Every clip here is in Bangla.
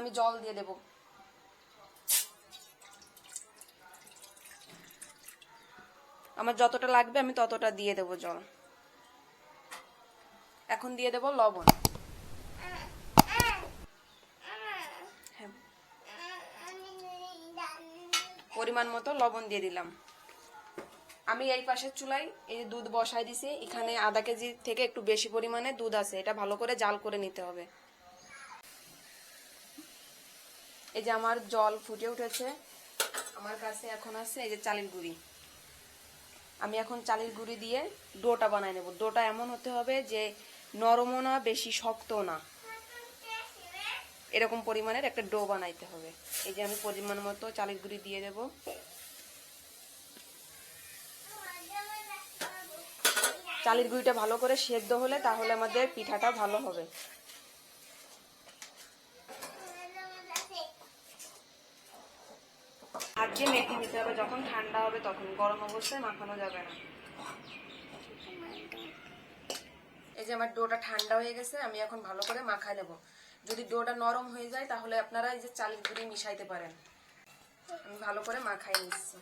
আমি জল দিয়ে দেব। আমার যতটা লাগবে আমি ততটা দিয়ে দেব জল। এখন দিয়ে দেব লবণ। হ্যাঁ। পরিমাণ মতো লবণ দিয়ে দিলাম। আমি এই পাশের চুলায় এই যে দুধ বসাই দিছি, এখানে আধা কেজি থেকে একটু বেশি পরিমাণে দুধ আছে, এটা ভালো করে জাল করে নিতে হবে। এই যে আমার জল ফুটে উঠেছে, আমার কাছে এখন আছে এই যে চালের গুঁড়ি। আমি এখন চালের গুঁড়ি দিয়ে ডোটা বানাই নেব। ডোটা এমন হতে হবে যে নরমও না, বেশি শক্তও না। এরকম পরিমাণের একটা ডো বানাইতে হবে। এই যে আমি পরিমাণ মতো চালের গুঁড়ি দিয়ে দেব। চালের গুঁড়িটা ভালো করে সেদ্ধ হলে তাহলে আমাদের পিঠাটা ভালো হবে। দিয়ে মেখে নিতে হবে, যখন ঠান্ডা হবে তখন। গরম অবস্থায় মাখানো যাবে না। এই যে আমার ডোটা ঠান্ডা হয়ে গেছে, আমি এখন ভালো করে মাখায় নেব। যদি ডোটা নরম হয়ে যায়, তাহলে আপনারা এই যে চালের গুঁড়ি মিশাইতে পারেন। আমি ভালো করে মাখাই নিচ্ছি।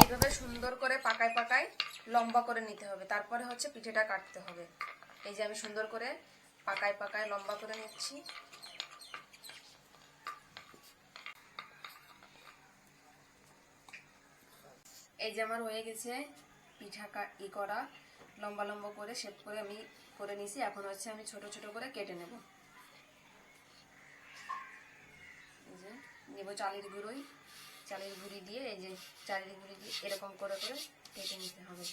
এইভাবে সুন্দর করে পাকায় পাকায় লম্বা করে নিতে হবে। তারপরে হচ্ছে পিঠেটা কাটতে হবে। এই যে আমি সুন্দর করে পাকায় পাকায় লম্বা করে নিচ্ছি। এই যে আমার হয়ে গেছে পিঠা ই করা। লম্বা লম্বা করে শেপ করে আমি করে নিছি। এখন হচ্ছে আমি ছোট ছোট করে কেটে নেব। যে নেব চালের গুঁড়োই। চালের গুঁড়ি দিয়ে, এই যে চালের গুঁড়ি দিয়ে এরকম করে করে কেটে নিতে হবে।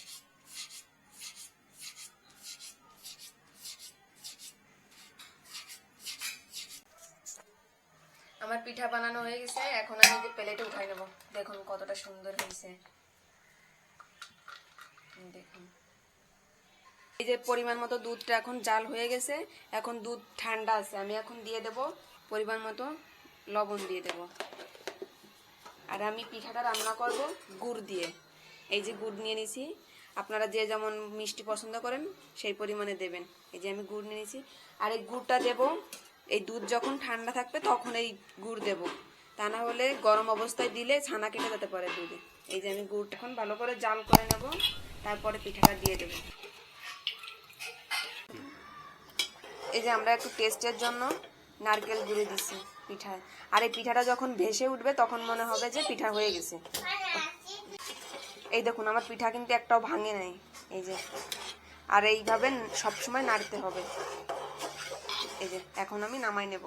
আমার পিঠা বানানো হয়ে গেছে, এখন আমি যে প্লেটে উঠাই নেব। দেখুন কতটা সুন্দর হয়েছে। দেখুন। এই যে পরিমাণ মতো দুধটা এখন জাল হয়ে গেছে, এখন দুধ ঠান্ডা আছে, আমি এখন দিয়ে দেব, পরিমাণ মতো লবণ দিয়ে দেব। আর আমি পিঠাটা রান্না করব গুড় দিয়ে। এই যে গুড় নিয়ে নিছি, আপনারা যে যেমন মিষ্টি পছন্দ করেন, সেই পরিমাণে দেবেন। এই যে আমি গুড় নিয়ে নিছি, আর এই গুড়টা দেব এই দুধ যখন ঠান্ডা থাকবে তখন এই গুড় দেব। তা না হলে গরম অবস্থায় দিলে ছানা কেটে যেতে পারে দুধে। এই যে আমি গুড় এখন ভালো করে জাল করে নেব, তারপরে পিঠাটা দিয়ে দেবো। এই যে আমরা একটু টেস্টের জন্য নারকেল গুঁড়ে দিছি পিঠায়। আর এই পিঠাটা যখন ভেসে উঠবে তখন মনে হবে যে পিঠা হয়ে গেছে। এই দেখুন, আমার পিঠা কিন্তু একটাও ভাঙে নাই। এই যে, আর এইভাবে সবসময় নাড়তে হবে। এই যে এখন আমি নামাই নেব।